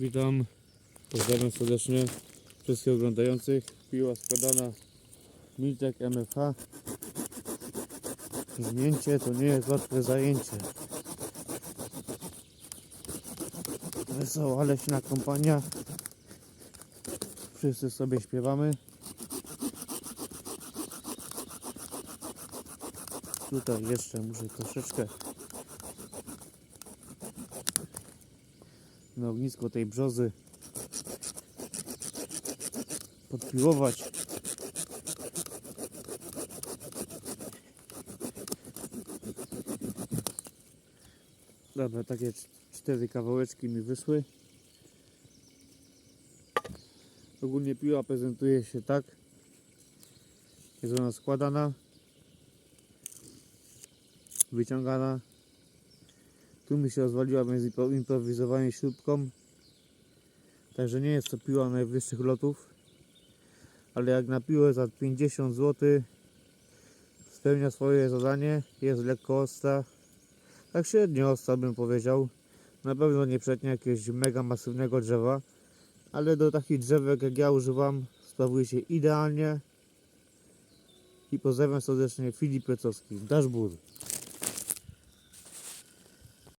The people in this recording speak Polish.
Witam, pozdrawiam serdecznie wszystkich oglądających. Piła składana Miltek MFH. Żnięcie to nie jest łatwe zajęcie. Wesoła leśna kompania. Wszyscy sobie śpiewamy. Tutaj jeszcze muszę troszeczkę na ognisko tej brzozy podpiłować. Dobra, takie cz- cztery kawałeczki mi wyszły. Ogólnie piła prezentuje się tak. Jest ona składana, wyciągana. Tu mi się rozwaliła między impro- improwizowaniem śrubką. Także nie jest to piła najwyższych lotów. Ale jak na piłę za 50 zł spełnia swoje zadanie. Jest lekko ostra. Tak średnio ostra bym powiedział. Na pewno nie przetnie jakiegoś mega masywnego drzewa. Ale do takich drzewek jak ja używam sprawuje się idealnie. I pozdrawiam serdecznie Filip Plecowski. Dashboard.